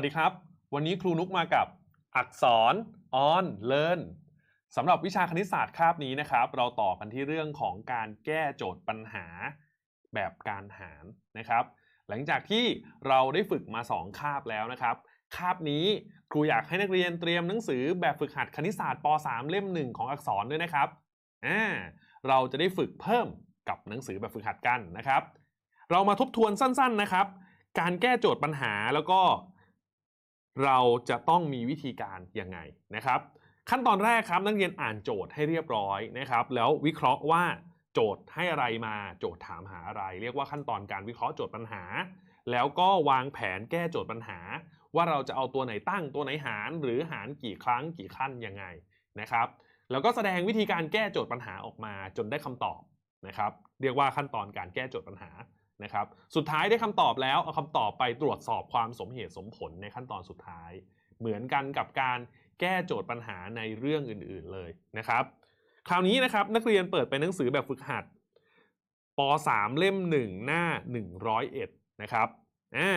สวัสดีครับ วันนี้ครูนุกมากับอักษร on learn สำหรับวิชาคณิตศาสตร์คาบนี้นะครับ เราต่อกันที่เรื่องของการแก้โจทย์ปัญหาแบบการหารนะครับ หลังจากที่เราได้ฝึกมา 2 คาบแล้วนะครับ คาบนี้ครูอยากให้นักเรียนเตรียมหนังสือแบบฝึกหัดคณิตศาสตร์ป .3 เล่ม 1 ของอักษรด้วยนะครับอ่าเราจะได้ฝึกเพิ่มกับหนังสือแบบฝึกหัดกันนะครับ เรามาทบทวนสั้น ๆนะครับ การแก้โจทย์ปัญหาแล้วก็ เราจะต้องมีวิธีการยังไงนะครับ ขั้นตอนแรกครับนักเรียนอ่านโจทย์ให้เรียบร้อยนะครับ แล้ววิเคราะห์ว่าโจทย์ให้อะไรมาโจทย์ถามหาอะไร เรียกว่าขั้นตอนการวิเคราะห์โจทย์ปัญหา แล้วก็วางแผนแก้โจทย์ปัญหา ว่าเราจะเอาตัวไหนตั้งตัวไหนหาร หรือหารกี่ครั้งกี่ขั้นยังไงนะครับ แล้วก็แสดงวิธีการแก้โจทย์ปัญหาออกมาจนได้คำตอบนะครับ เรียกว่าขั้นตอนการแก้โจทย์ปัญหา นะครับ สุดท้ายได้คำตอบแล้ว เอาคำตอบไปตรวจสอบความสมเหตุสมผลในขั้นตอนสุดท้าย เหมือนกันกับการแก้โจทย์ปัญหาในเรื่องอื่นๆเลยนะครับ คราวนี้นะครับนักเรียนเปิดไปหนังสือแบบฝึกหัดป .3 เล่ม 1 หน้า 101 นะครับอ่า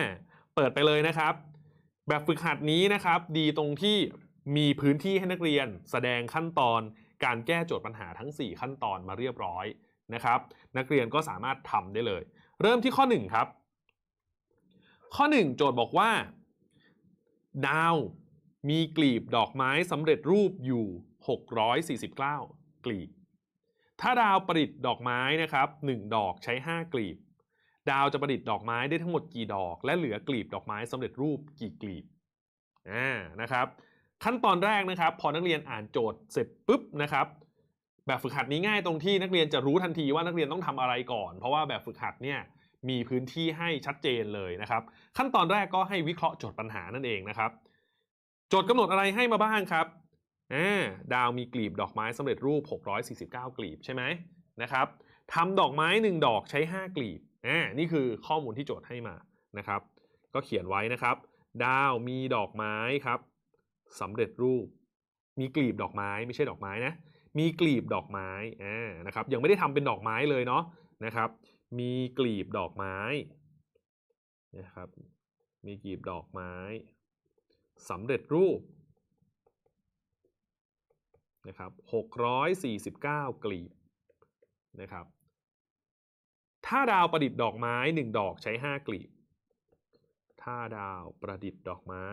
เปิดไปเลยนะครับ แบบฝึกหัดนี้นะครับ ดีตรงที่มีพื้นที่ให้นักเรียนแสดงขั้นตอนการแก้โจทย์ปัญหาทั้ง 4 ขั้นตอนมาเรียบร้อยนะครับ นักเรียนก็สามารถทำได้เลย เริ่มที่ข้อ 1 ครับ ข้อ 1 โจทย์บอกว่า ดาวมีกลีบดอกไม้สำเร็จรูปอยู่ 649 กลีบ ถ้าดาวประดิษฐ์ดอกไม้นะครับ 1 ดอกใช้ 5 กลีบ ดาวจะประดิษฐ์ดอกไม้ได้ทั้งหมดกี่ดอก และเหลือกลีบดอกไม้สำเร็จรูปกี่กลีบอ่านะครับ ขั้นตอนแรกนะครับ พอนักเรียนอ่านโจทย์เสร็จปุ๊บนะครับ แบบฝึกหัดนี้ง่ายตรงที่นักเรียนจะรู้ทันทีว่านักเรียนต้องทำอะไรก่อน เพราะว่าแบบฝึกหัดเนี่ยมีพื้นที่ให้ชัดเจนเลยนะครับ ขั้นตอนแรกก็ให้วิเคราะห์โจทย์ปัญหานั่นเองนะครับ โจทย์กำหนดอะไรให้มาบ้างครับอ่าดาวมีกลีบดอกไม้สำเร็จรูป 649 กลีบใช่ไหมนะครับทำดอกไม้ 1 ดอกใช้ 5 กลีบอ่านี่คือข้อมูลที่โจทย์ให้มานะครับ ก็เขียนไว้นะครับ ดาวมีดอกไม้ครับสำเร็จรูป มีกลีบดอกไม้ไม่ใช่ดอกไม้นะ มีกลีบดอกไม้อ่านะครับยังไม่ได้ทำเป็นดอกไม้เลยเนาะนะครับ มีกลีบดอกไม้นะครับ มีกลีบดอกไม้สำเร็จรูปนะครับ649 กลีบนะครับ ถ้าดาวประดิษฐ์ดอกไม้ 1 ดอกใช้ 5 กลีบ ถ้าดาวประดิษฐ์ดอกไม้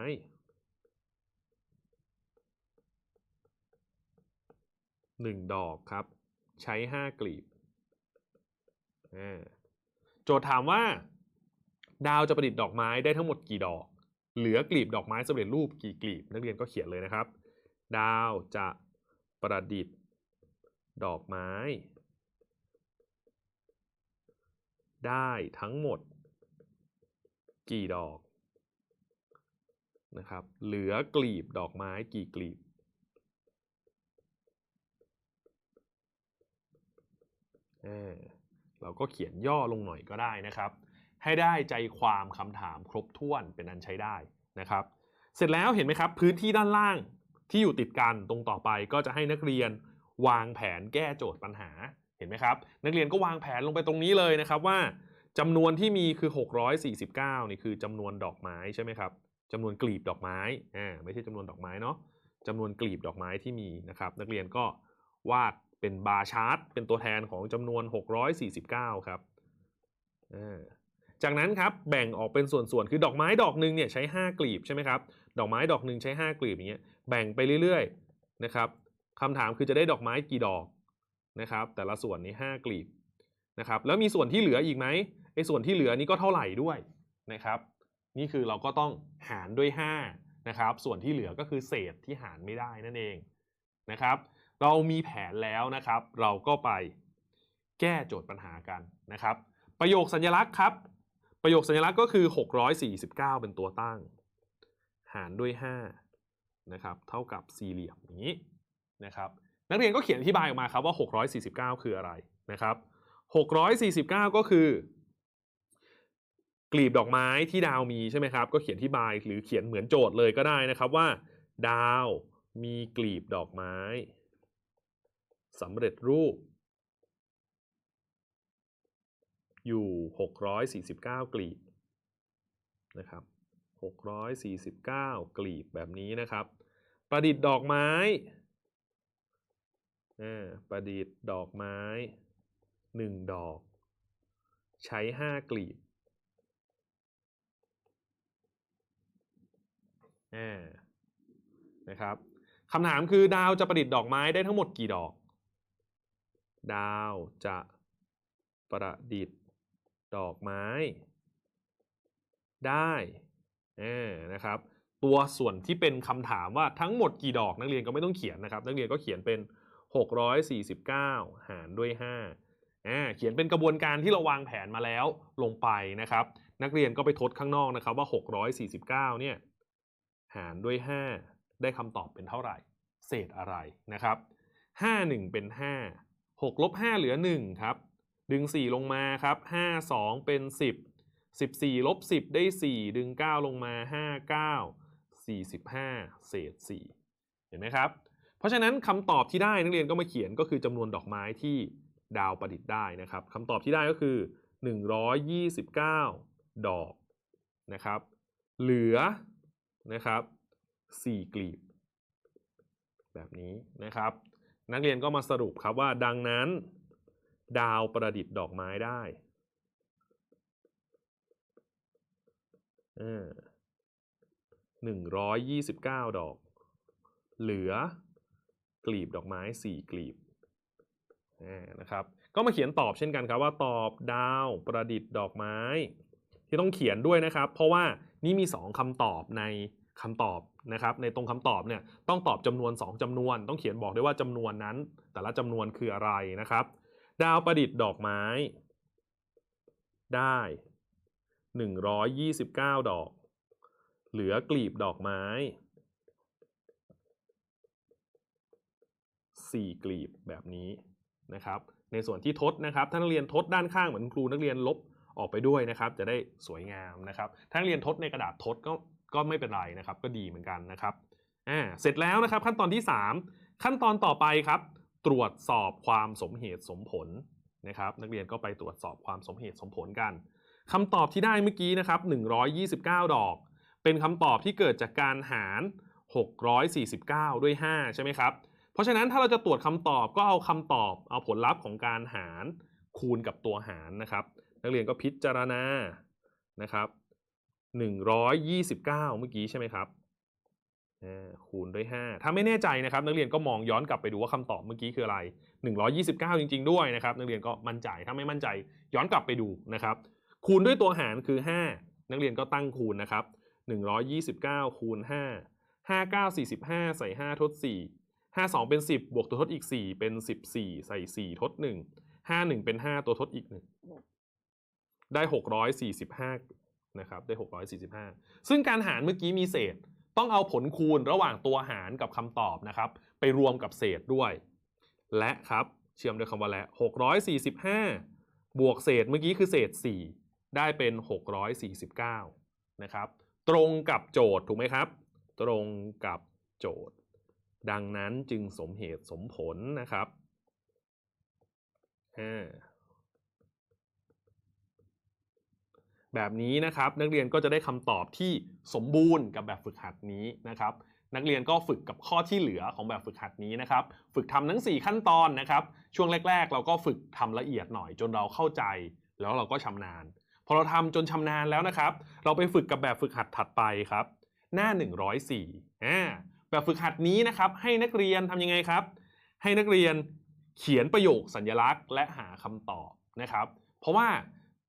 1 ดอกครับ ใช้ 5 กลีบ โจทย์ถามว่า ดาวจะประดิษฐ์ดอกไม้ได้ทั้งหมดกี่ดอก เหลือกลีบดอกไม้สำเร็จรูปกี่กลีบ นักเรียนก็เขียนเลยนะครับ ดาวจะประดิษฐ์ดอกไม้ ได้ทั้งหมด กี่ดอกนะครับ เหลือกลีบดอกไม้กี่กลีบ เออเราก็เขียนย่อลงหน่อยก็ได้นะครับ ให้ได้ใจความคำถามครบถ้วนเป็นอันใช้ได้นะครับ เสร็จแล้วเห็นไหมครับ พื้นที่ด้านล่างที่อยู่ติดกันตรงต่อไปก็จะให้นักเรียนวางแผนแก้โจทย์ปัญหาเห็นไหมครับ นักเรียนก็วางแผนลงไปตรงนี้เลยนะครับว่าจำนวนที่มีคือ 649นี่คือจำนวนดอกไม้ใช่ไหมครับจำนวนกลีบดอกไม้อ่าไม่ใช่จำนวนดอกไม้เนาะจำนวนกลีบดอกไม้ที่มีนะครับ นักเรียนก็วาด เป็นบาร์ชาร์ตเป็นตัวแทนของจำนวน 649 ครับ จากนั้นครับแบ่งออกเป็นส่วนๆ คือดอกไม้ดอกหนึ่งเนี่ยใช้ 5 กลีบใช่ไหมครับ ดอกไม้ดอกหนึ่งใช้ 5 กลีบอย่างเงี้ย แบ่งไปเรื่อยๆ นะครับคำถามคือจะได้ดอกไม้กี่ดอกนะครับ แต่ละส่วนนี้ 5 กลีบนะครับ แล้วมีส่วนที่เหลืออีกไหมไอ้ส่วนที่เหลือนี้ก็เท่าไหร่ด้วยนะครับ นี่คือเราก็ต้องหารด้วย5นะครับ ส่วนที่เหลือก็คือเศษที่หารไม่ได้นั่นเองนะครับ เรามีแผนแล้วนะครับ เราก็ไปแก้โจทย์ปัญหากันนะครับ ประโยคสัญลักษณ์ครับ ประโยคสัญลักษณ์ก็คือ 649 เป็นตัวตั้ง หารด้วย 5 นะครับ เท่ากับสี่เหลี่ยมอย่างนี้นะครับ นักเรียนก็เขียนอธิบายออกมาครับว่า 649 คืออะไรนะครับ 649 ก็คือกลีบดอกไม้ที่ดาวมีใช่ไหมครับ ก็เขียนอธิบายหรือเขียนเหมือนโจทย์เลยก็ได้นะครับว่า ดาวมีกลีบดอกไม้ สำเร็จรูป อยู่ 649 กลีบนะครับ649 กลีบแบบนี้นะครับ ประดิษฐ์ดอกไม้ประดิษฐ์ดอกไม้ 1 ดอก ใช้ 5 กลีบนะครับคำถามคือดาวจะประดิษฐ์ดอกไม้ได้ทั้งหมดกี่ดอก ดาวจะประดิษฐ์ดอกไม้ ได้นะครับ ตัวส่วนที่เป็นคำถามว่าทั้งหมดกี่ดอกนักเรียนก็ไม่ต้องเขียนนะครับ นักเรียนก็เขียนเป็น 649 หารด้วย5อ่าเขียนเป็นกระบวนการที่เราวางแผนมาแล้วลงไปนะครับ นักเรียนก็ไปทดข้างนอกนะครับว่า 649 เนี่ยหารด้วย 5 ได้คำตอบเป็นเท่าไหร่ เศษอะไรนะครับ 5 1 เป็น 5 6ลบ5เหลือ 1 ครับ ดึง 4 ลงมาครับ 5 2 เป็น 10 14ลบ10 ได้ 4 ดึง 9 ลงมา 5 9 45 เศษ 4 เห็นไหมครับ เพราะฉะนั้นคำตอบที่ได้นักเรียนก็มาเขียนก็คือจำนวนดอกไม้ที่ดาวประดิษฐ์ได้นะครับคำตอบที่ได้ก็คือ 129 ดอกนะครับ เหลือนะครับ 4 กลีบ แบบนี้นะครับ นักเรียนก็มาสรุปครับว่าดังนั้น ดาวประดิษฐ์ดอกไม้ได้หนึ่งร้อยยี่สิบเก้าดอก เหลือกลีบดอกไม้สี่กลีบนะครับ ก็มาเขียนตอบเช่นกันครับว่าตอบดาวประดิษฐ์ดอกไม้ ที่ต้องเขียนด้วยนะครับ เพราะว่านี่มี2คำตอบใน คำตอบนะครับ ในตรงคำตอบเนี่ยต้องตอบจำนวน 2จำนวน ต้องเขียนบอกด้วยว่าจำนวนนั้น แต่ละจำนวนคืออะไรนะครับ ดาวประดิษฐ์ดอกไม้ ได้ 129 ดอก เหลือกลีบดอกไม้ 4 กลีบแบบนี้นะครับ ในส่วนที่ทดนะครับถ้านักเรียนทดด้านข้างเหมือนครูนักเรียนลบออกไปด้วยนะครับ จะได้สวยงามนะครับถ้านักเรียนทดในกระดาษทดก็ ก็ไม่เป็นไรนะครับ ก็ดีเหมือนกันนะครับอ่าเสร็จแล้วนะครับขั้นตอนที่ 3 ขั้นตอนต่อไปครับ ตรวจสอบความสมเหตุสมผลนะครับ นักเรียนก็ไปตรวจสอบความสมเหตุสมผลกันคำตอบที่ได้เมื่อกี้นะครับ 129 ดอก เป็นคำตอบที่เกิดจากการหาร 649 ด้วย 5 ใช่ไหมครับ เพราะฉะนั้นถ้าเราจะตรวจคำตอบก็เอาคำตอบเอาผลลัพธ์ของการหารคูณกับตัวหารนะครับ นักเรียนก็พิจารณานะครับ 129 เมื่อกี้ใช่ไหมครับคูณด้วย 5 ถ้าไม่แน่ใจนะครับ นักเรียนก็มองย้อนกลับไปดูว่าคำตอบเมื่อกี้คืออะไร 129 จริง ๆ ด้วยนะครับ นักเรียนก็มั่นใจ ถ้าไม่มั่นใจย้อนกลับไปดูนะครับ คูณด้วยตัวหารคือ 5 นักเรียนก็ตั้งคูณนะครับ 129 คูณ 5 5 9 45 ใส่ 5 ทด 4 5 2 เป็น 10 บวกตัวทดอีก 4 เป็น 14 ใส่ 4 ทด 1 5 1 เป็น 5 ตัวทดอีก 1 ได้ 645 นะครับได้ 645 ซึ่งการหารเมื่อกี้มีเศษ ต้องเอาผลคูณระหว่างตัวหารกับคำตอบนะครับ ไปรวมกับเศษด้วย และครับเชื่อมด้วยคำว่าและ 645 บวกเศษเมื่อกี้คือเศษ 4 ได้เป็น 649 นะครับ ตรงกับโจทย์ถูกไหมครับ ตรงกับโจทย์ ดังนั้นจึงสมเหตุสมผลนะครับ แบบนี้นะครับ นักเรียนก็จะได้คำตอบที่สมบูรณ์กับแบบฝึกหัดนี้นะครับนักเรียนก็ฝึกกับข้อที่เหลือของแบบฝึกหัดนี้นะครับ ฝึกทำทั้ง 4 ขั้นตอนนะครับ ช่วงแรก ๆ เราก็ฝึกทำละเอียดหน่อยจนเราเข้าใจ แล้วเราก็ชำนาญ พอเราทำจนชำนาญแล้วนะครับ เราไปฝึกกับแบบฝึกหัดถัดไปครับ หน้า 104อ่าแบบฝึกหัดนี้นะครับ ให้นักเรียนทำยังไงครับ ให้นักเรียนเขียนประโยคสัญลักษณ์ และหาคำตอบนะครับ เพราะว่า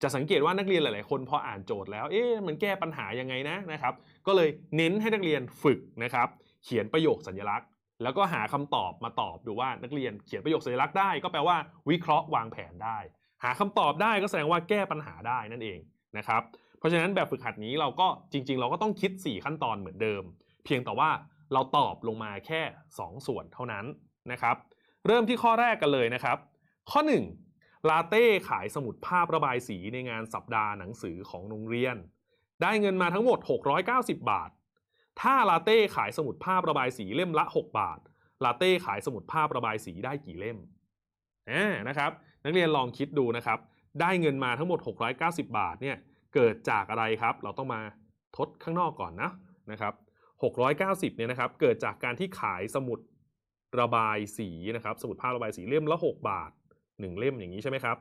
จะสังเกตว่านักเรียนหลาย ๆ คนพออ่านโจทย์แล้ว เอ๊ะมันแก้ปัญหายังไงนะนะครับ ก็เลยเน้นให้นักเรียนฝึกนะครับ เขียนประโยคสัญลักษณ์ แล้วก็หาคำตอบมาตอบดูว่านักเรียนเขียนประโยคสัญลักษณ์ได้ ก็แปลว่าวิเคราะห์วางแผนได้ หาคำตอบได้ก็แสดงว่าแก้ปัญหาได้นั่นเองนะครับ เพราะฉะนั้นแบบฝึกหัดนี้เราก็จริง ๆ เราก็ต้องคิด 4 ขั้นตอนเหมือนเดิม เพียงแต่ว่าเราตอบลงมาแค่ 2 ส่วนเท่านั้นนะครับ เริ่มที่ข้อแรกกันเลยนะครับ ข้อ 1 ลาเต้ขายสมุดภาพระบายสีในงานสัปดาห์หนังสือของโรงเรียน ได้เงินมาทั้งหมด 690 บาท ถ้าลาเต้ขายสมุดภาพระบายสีเล่มละ 6 บาท ลาเต้ขายสมุดภาพระบายสีได้กี่เล่มอ่านะครับ นักเรียนลองคิดดูนะครับ ได้เงินมาทั้งหมด 690 บาทเนี่ยเกิดจากอะไรครับ เราต้องมาทดข้างนอกก่อนนะนะครับ690เนี่ยนะครับ เกิดจากการที่ขายสมุดระบายสีนะครับ สมุดภาพระบายสีเล่มละ 6 บาท 1 เล่มอย่างนี้ใช่ไหมครับ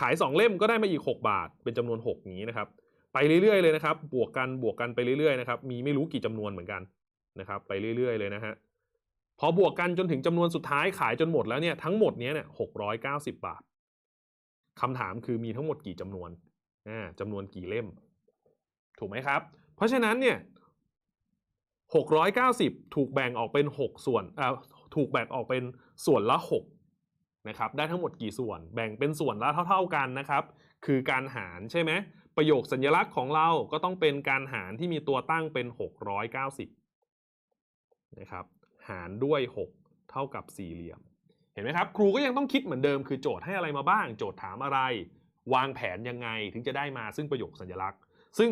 ขาย 2 เล่มก็ได้มาอีก 6 บาท เป็นจำนวน 6 นี้นะครับ ไปเรื่อยๆเลยนะครับ บวกกันบวกกันไปเรื่อยๆนะครับ มีไม่รู้กี่จำนวนเหมือนกันนะครับ ไปเรื่อยๆเลยนะฮะ พอบวกกันจนถึงจำนวนสุดท้ายขายจนหมดแล้วเนี่ยทั้งหมดเนี้ยเนี่ย690บบาทคำถามคือมีทั้งหมดกี่จำนวนอ่าจำนวนกี่เล่ม ถูกไหมครับ เพราะฉะนั้นเนี่ย690 ถูกแบ่งออกเป็น 6 ส่วนอ่าถูกแบ่งออกเป็นส่วนละ 6 นะครับได้ทั้งหมดกี่ส่วนแบ่งเป็นส่วนละเท่า ๆกันนะครับ คือการหารใช่ไหมประโยคสัญลักษณ์ของเราก็ต้องเป็นการหารที่มีตัวตั้งเป็น 690นะครับหารด้วย 6 เท่ากับสี่เหลี่ยม เห็นไหมครับครูก็ยังต้องคิดเหมือนเดิมคือโจทย์ให้อะไรมาบ้าง โจทย์ถามอะไร วางแผนยังไงถึงจะได้มาซึ่งประโยคสัญลักษณ์ ซึ่ง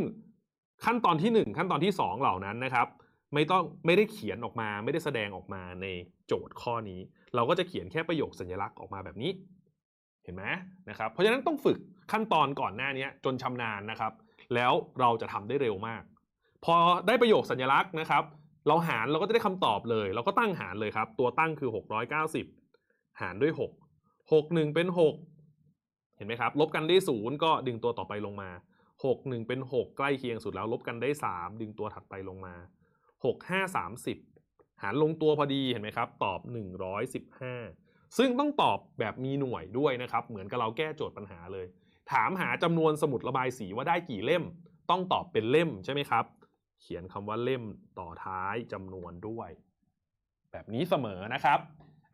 ขั้นตอนที่ 1 ขั้นตอนที่ 2 เหล่านั้นนะครับ ไม่ต้องไม่ได้เขียนออกมาไม่ได้แสดงออกมาในโจทย์ข้อนี้ เราก็จะเขียนแค่ประโยคสัญลักษณ์ออกมาแบบนี้ เห็นไหมนะครับ เพราะฉะนั้นต้องฝึกขั้นตอนก่อนหน้านี้จนชำนาญนะครับ แล้วเราจะทำได้เร็วมาก พอได้ประโยคสัญลักษณ์นะครับ เราหารเราก็จะได้คำตอบเลย เราก็ตั้งหารเลยครับ ตัวตั้งคือ 690 หารด้วย 6 6 1 เป็น 6 เห็นไหมครับ ลบกันได้0ก็ดึงตัวต่อไปลงมา 6 1 เป็น 6 ใกล้เคียงสุดแล้ว ลบกันได้ 3 ดึงตัวถัดไปลงมา 6 5 30 หารลงตัวพอดีเห็นไหมครับ ตอบ 115 ซึ่งต้องตอบแบบมีหน่วยด้วยนะครับ เหมือนกับเราแก้โจทย์ปัญหาเลย ถามหาจำนวนสมุดระบายสีว่าได้กี่เล่ม ต้องตอบเป็นเล่มใช่ไหมครับ เขียนคำว่าเล่มต่อท้ายจำนวนด้วย แบบนี้เสมอนะครับ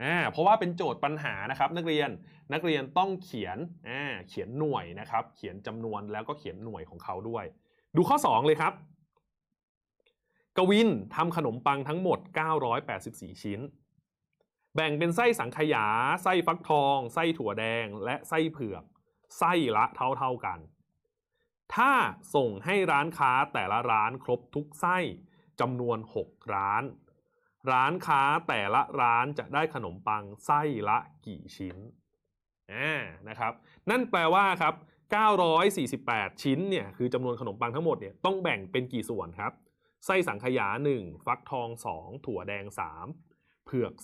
อ่าเพราะว่าเป็นโจทย์ปัญหานะครับ นักเรียนนักเรียนต้องเขียนอ่าเขียนหน่วยนะครับ เขียนจำนวนแล้วก็เขียนหน่วยของเขาด้วย ดูข้อ 2 เลยครับ กวินทำขนมปังทั้งหมด 984 ชิ้น แบ่งเป็นไส้สังขยา ไส้ฟักทอง ไส้ถั่วแดง และไส้เผือก ไส้ละเท่าๆกัน ถ้าส่งให้ร้านค้าแต่ละร้านครบทุกไส้จำนวน 6 ร้าน ร้านค้าแต่ละร้านจะได้ขนมปังไส้ละกี่ชิ้นนะครับ นั่นแปลว่าครับ 948 ชิ้นเนี่ยคือจำนวนขนมปังทั้งหมดเนี่ยต้องแบ่งเป็นกี่ส่วนครับ ไส้สังขยา 1 ฟักทอง 2 ถั่วแดง 3 เผือก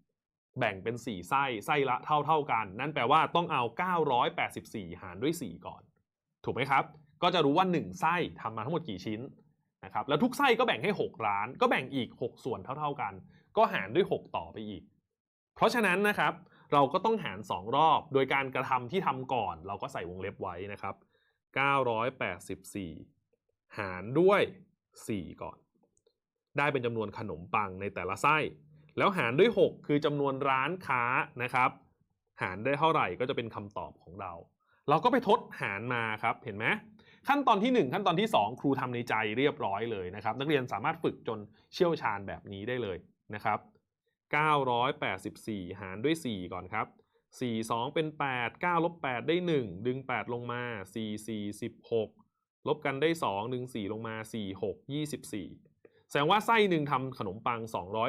4 แบ่งเป็น 4 ไส้ ไส้ละเท่าเท่ากัน นั่นแปลว่าต้องเอา 984 หารด้วย 4 ก่อน ถูกไหมครับ ก็จะรู้ว่า 1 ไส้ทำมาทั้งหมดกี่ชิ้นนะครับ แล้วทุกไส้ก็แบ่งให้6ร้าน ก็แบ่งอีก 6 ส่วนเท่าๆกัน ก็หารด้วย 6 ต่อไปอีก เพราะฉะนั้นนะครับ เราก็ต้องหาร 2 รอบ โดยการกระทำที่ทำก่อน เราก็ใส่วงเล็บไว้นะครับ 984 หารด้วย 4 ก่อน ได้เป็นจำนวนขนมปังในแต่ละไส้ แล้วหารด้วย 6 คือจำนวนร้านค้านะครับ หารได้เท่าไหร่ก็จะเป็นคำตอบของเรา เราก็ไปทดหารมาครับเห็นไหมขั้นตอนที่ 1 ขั้นตอนที่ 2 ครูทำในใจเรียบร้อยเลยนะครับ นักเรียนสามารถฝึกจนเชี่ยวชาญแบบนี้ได้เลยนะครับ 984 หารด้วย 4 ก่อนครับ 4 2 เป็น 8 9ลบ8ได้ 1 ดึง 8 ลงมา 4 4 16 ลบกันได้2ดึง4ลงมา 4 6 24 แสดงว่าไส้หนึ่งทำขนมปัง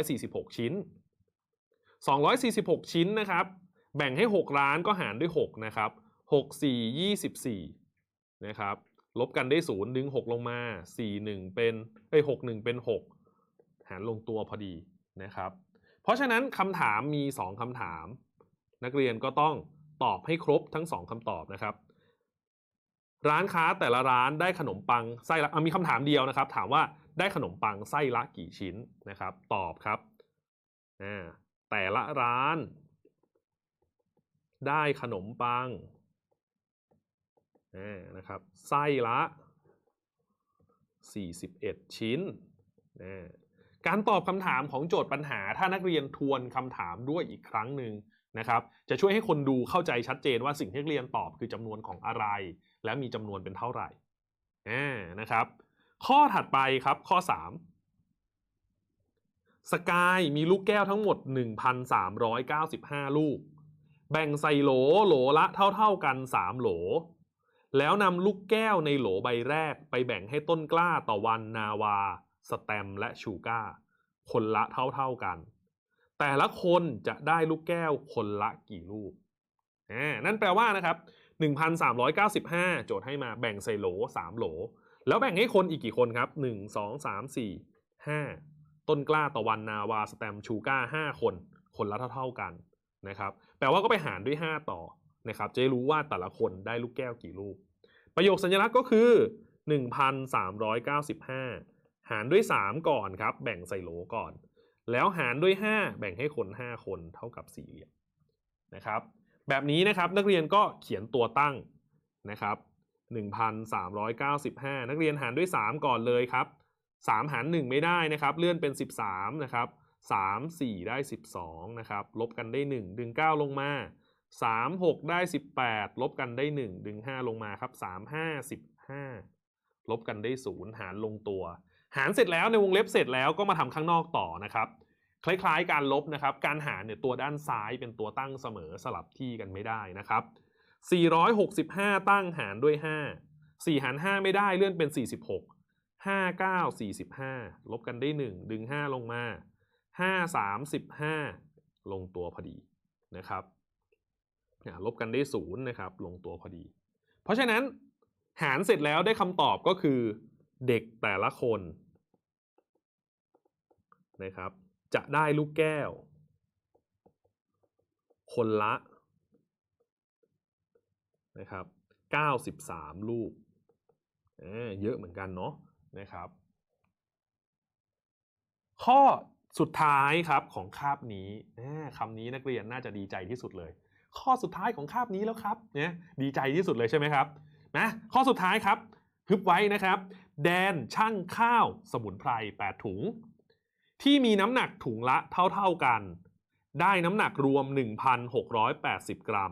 246 ชิ้น 246 ชิ้นนะครับ แบ่งให้6ร้านก็หารด้วย 6 นะครับ 6 4 24 นะครับ ลบกันได้ 0 ดึง 6 ลงมา 4 1 เป็นเอ้ย6 1 เป็น 6 หารลงตัวพอดีนะครับ เพราะฉะนั้นคำถามมี 2คำถาม นักเรียนก็ต้องตอบให้ครบทั้ง 2คำตอบนะครับ ร้านค้าแต่ละร้านได้ขนมปังไส้ละมีคำถามเดียวนะครับ ถามว่าได้ขนมปังไส้ละกี่ชิ้นนะครับ ตอบครับแต่ละร้าน ได้ขนมปังนะครับไส้ละ 41 ชิ้นอ่าการตอบคำถามของโจทย์ปัญหา ถ้านักเรียนทวนคำถามด้วยอีกครั้งหนึ่งนะครับ จะช่วยให้คนดูเข้าใจชัดเจนว่าสิ่งที่นักเรียนตอบคือจำนวนของอะไร และมีจำนวนเป็นเท่าไหร่นะครับ ข้อถัดไปครับข้อ 3 สกายมีลูกแก้วทั้งหมด 1,395 ลูก แบ่งใส่โหลโหลละเท่าๆกัน 3 โหล แล้วนำลูกแก้วในโหลใบแรกไปแบ่งให้ต้นกล้าต่อวันนาวา สแตมและชูก้า คนละเท่าๆกัน แต่ละคนจะได้ลูกแก้วคนละกี่ลูกนั่นแปลว่านะครับ 1,395 โจทย์ให้มาแบ่งใส่โหล 3 โหล แล้วแบ่งให้คนอีกกี่คนครับหนึ่งสองสามสี่ห้าต้นกล้าตะวันนาวาสแตมชูก้าห้าคน คนละเท่าๆกันนะครับ แปลว่าก็ไปหารด้วย 5 ต่อนะครับ จะได้รู้ว่าแต่ละคนได้ลูกแก้วกี่ลูก ประโยคสัญลักษณ์ก็คือ 1,395 หารด้วย 3 ก่อนครับ แบ่งใส่โหลก่อน แล้วหารด้วย 5 แบ่งให้คน 5 คนเท่ากับสี่เหลี่ยมนะครับ แบบนี้นะครับนักเรียนก็เขียนตัวตั้งนะครับ1,395 นักเรียนหารด้วย 3 ก่อนเลยครับ 3 หาร 1 ไม่ได้นะครับ เลื่อนเป็น 13 นะครับ 3 4 ได้ 12 นะครับ ลบกันได้ 1 ดึง 9 ลงมา 3 6 ได้ 18 ลบกันได้ 1 ดึง 5 ลงมาครับ 3 5 15 ลบกันได้ 0 หารลงตัว หารเสร็จแล้วในวงเล็บเสร็จแล้วก็มาทำข้างนอกต่อนะครับ คล้ายๆ การลบนะครับ การหารเนี่ยตัวด้านซ้ายเป็นตัวตั้งเสมอสลับที่กันไม่ได้นะครับ 465 ตั้งหารด้วย 5 4 หาร 5 ไม่ได้เลื่อนเป็น 46 5 9 45 ลบกันได้ 1 ดึง 5 ลงมา 5 3 15 ลงตัวพอดีนะครับลบกันได้ 0 นะครับ ลงตัวพอดี เพราะฉะนั้นหารเสร็จแล้วได้คำตอบก็คือเด็กแต่ละคนนะครับ จะได้ลูกแก้ว คนละนะครับ 93 ลูก เยอะเหมือนกันเนาะนะครับ ข้อสุดท้ายครับของคาบนี้คำนี้นักเรียนน่าจะดีใจที่สุดเลย ข้อสุดท้ายของคาบนี้แล้วครับเนี่ยดีใจที่สุดเลยใช่ไหมครับนะข้อสุดท้ายครับฮึบไว้นะครับ แดนช่างข้าวสมุนไพร8ถุง ที่มีน้ำหนักถุงละเท่าๆกัน ได้น้ำหนักรวม 1,680 กรัม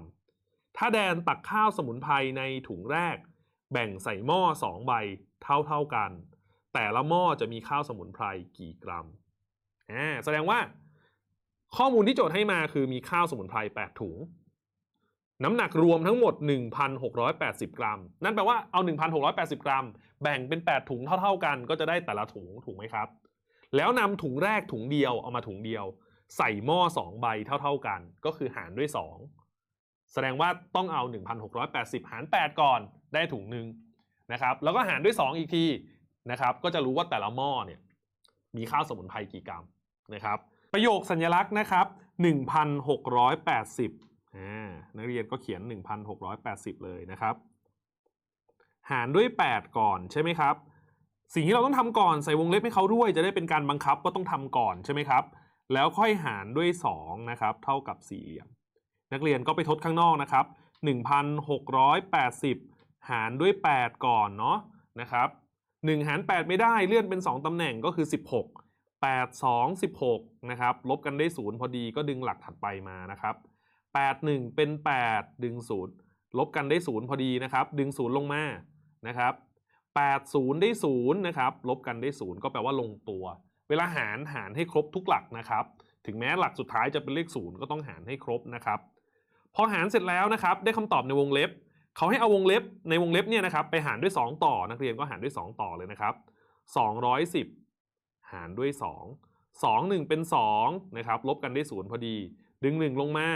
ถ้าแดนตักข้าวสมุนไพรในถุงแรก แบ่งใส่หม้อ 2 ใบเท่าๆกัน แต่ละหม้อจะมีข้าวสมุนไพรกี่กรัมอ่าแสดงว่า ข้อมูลที่โจทย์ให้มาคือมีข้าวสมุนไพร 8 ถุง น้ำหนักรวมทั้งหมด 1,680 กรัม นั่นแปลว่าเอา 1,680 กรัม แบ่งเป็น 8 ถุงเท่า ๆกัน ก็จะได้แต่ละถุงถูกไหมครับ แล้วนำถุงแรกถุงเดียวเอามาถุงเดียว ใส่หม้อ2ใบเท่า ๆกัน ก็คือหารด้วย 2 แสดงว่าต้องเอา 1,680 หาร 8 ก่อนได้ถุงหนึ่งนะครับ แล้วก็หารด้วย 2 อีกทีนะครับ ก็จะรู้ว่าแต่ละหม้อเนี่ยมีข้าวสมุนไพรกี่กรัมนะครับ ประโยคสัญลักษณ์นะครับ 1,680อ่านักเรียนก็เขียน 1,680 เลยนะครับ หารด้วย 8 ก่อนใช่ไหมครับ สิ่งที่เราต้องทำก่อนใส่วงเล็บให้เขาด้วย จะได้เป็นการบังคับก็ต้องทำก่อนใช่ไหมครับ แล้วค่อยหารด้วย2นะครับเท่ากับสี่เหลี่ยม นักเรียนก็ไปทดข้างนอกนะครับ 1,680 หารด้วย 8 ก่อนเนาะนะครับ1หาร 8 ไม่ได้เลื่อนเป็น 2ตำแหน่งก็คือ 16 8 2 16นะครับลบกันได้ 0 พอดีก็ดึงหลักถัดไปมานะครับ 8 1 เป็น 8 ดึง 0 ลบกันได้ 0 พอดีนะครับ ดึง 0 ลงมานะครับ 8 0 ได้0นะครับลบกันได้ 0 ก็แปลว่าลงตัว เวลาหารหารให้ครบทุกหลักนะครับ ถึงแม้หลักสุดท้ายจะเป็นเลข 0 ก็ต้องหารให้ครบนะครับ พอหารเสร็จแล้วนะครับ ได้คำตอบในวงเล็บ เขาให้เอาวงเล็บในวงเล็บเนี่ยนะครับไปหารด้วย 2 ต่อนักเรียนก็หารด้วย 2 ต่อเลยนะครับ 210 หารด้วย 2 2 1 เป็น2นะครับลบกันได้0พอดี ดึง 1 ลงมา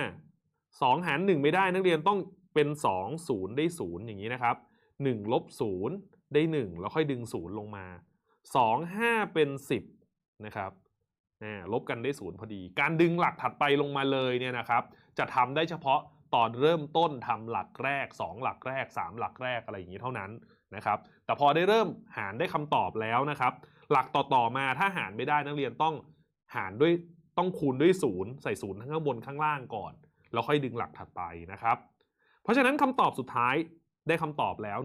2 หาร 1 ไม่ได้นักเรียนต้องเป็น 2 0 ได้ 0 อย่างนี้นะครับ1ลบ0 ได้ 1 แล้วค่อยดึง 0 ลงมา 2 5 เป็น 10 นะครับลบกันได้ 0 พอดี การดึงหลักถัดไปลงมาเลยเนี่ยนะครับ จะทำได้เฉพาะตอนเริ่มต้นทำหลักแรก 2 หลักแรก 3 หลักแรกอะไรอย่างนี้เท่านั้นนะครับ แต่พอได้เริ่มหารได้คำตอบแล้วนะครับ หลักต่อๆมาถ้าหารไม่ได้นักเรียนต้องหารด้วยต้องคูณด้วย0ใส่0ทั้งข้างบนข้างล่างก่อน แล้วค่อยดึงหลักถัดไปนะครับ เพราะฉะนั้นคำตอบสุดท้ายได้คำตอบแล้ว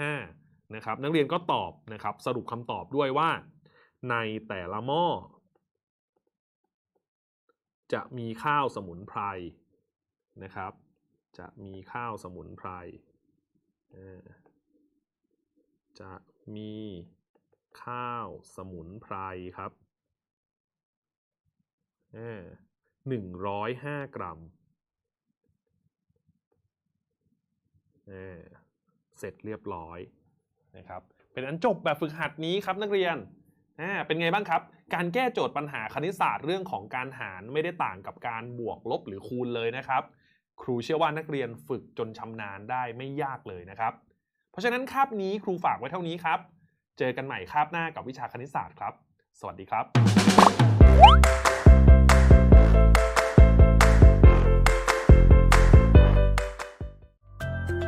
105 นะครับ นักเรียนก็ตอบนะครับสรุปคำตอบด้วยว่า ในแต่ละหม้อ จะมีข้าวสมุนไพรนะครับ จะมีข้าวสมุนไพรจะมีข้าวสมุนไพรครับหนึ่งร้อยห้ากรัม เสร็จเรียบร้อย นะครับเป็นอันจบแบบฝึกหัดนี้ครับนักเรียนเป็นไงบ้างครับ การแก้โจทย์ปัญหาคณิตศาสตร์เรื่องของการหารไม่ได้ต่างกับการบวกลบหรือคูณเลยนะครับ ครูเชื่อว่านักเรียนฝึกจนชำนาญได้ไม่ยากเลยนะครับ เพราะฉะนั้นคาบนี้ครูฝากไว้เท่านี้ครับ เจอกันใหม่คาบหน้ากับวิชาคณิตศาสตร์ครับ สวัสดีครับ